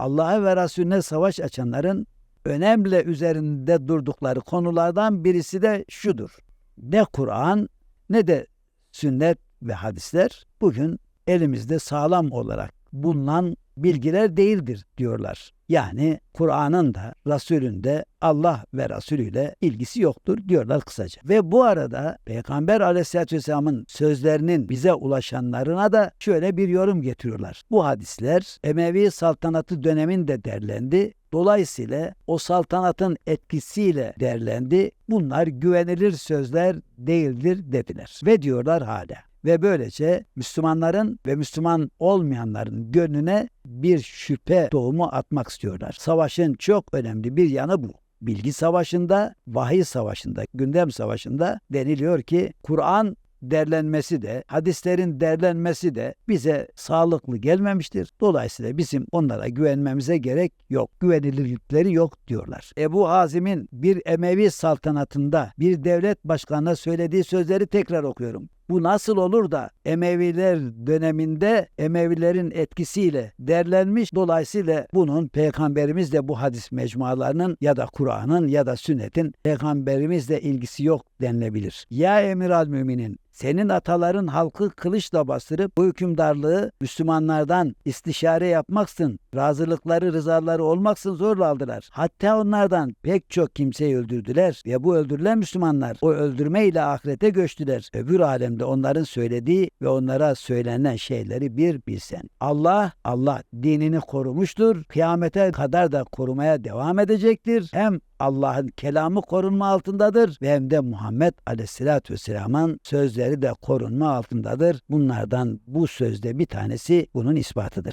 Allah'a ve Resulüne savaş açanların önemli üzerinde durdukları konulardan birisi de şudur. Ne Kur'an ne de sünnet ve hadisler bugün elimizde sağlam olarak bulunan bilgiler değildir diyorlar. Yani Kur'an'ın da Resul'ün de Allah ve Resulü ile ilgisi yoktur diyorlar kısaca. Ve bu arada Peygamber aleyhissalatü vesselamın sözlerinin bize ulaşanlarına da şöyle bir yorum getiriyorlar. Bu hadisler Emevi saltanatı döneminde derlendi. Dolayısıyla o saltanatın etkisiyle derlendi. Bunlar güvenilir sözler değildir dediler. Ve diyorlar hala ve böylece Müslümanların ve Müslüman olmayanların gönlüne bir şüphe tohumu atmak istiyorlar. Savaşın çok önemli bir yanı bu. Bilgi savaşında, vahiy savaşında, gündem savaşında deniliyor ki Kur'an derlenmesi de, hadislerin derlenmesi de bize sağlıklı gelmemiştir. Dolayısıyla bizim onlara güvenmemize gerek yok. Güvenilirlikleri yok diyorlar. Ebu Hazim'in bir Emevi saltanatında bir devlet başkanına söylediği sözleri tekrar okuyorum. Bu nasıl olur da Emeviler döneminde Emevilerin etkisiyle derlenmiş. Dolayısıyla bunun peygamberimiz de bu hadis mecmualarının ya da Kur'an'ın ya da sünnetin peygamberimizle ilgisi yok denilebilir. Ya emir al müminin senin ataların halkı kılıçla bastırıp bu hükümdarlığı Müslümanlardan istişare yapmaksın, razılıkları rızaları olmaksın zorla aldılar. Hatta onlardan pek çok kimseyi öldürdüler ve bu öldürülen Müslümanlar o öldürmeyle ahirete göçtüler. Öbür alemde onların söylediği ve onlara söylenen şeyleri bir bilsen. Allah, Allah dinini korumuştur. Kıyamete kadar da korumaya devam edecektir. Hem Allah'ın kelamı korunma altındadır ve hem de Muhammed Aleyhisselatü Vesselam'ın sözleri de korunma altındadır. Bunlardan bu sözde bir tanesi bunun ispatıdır.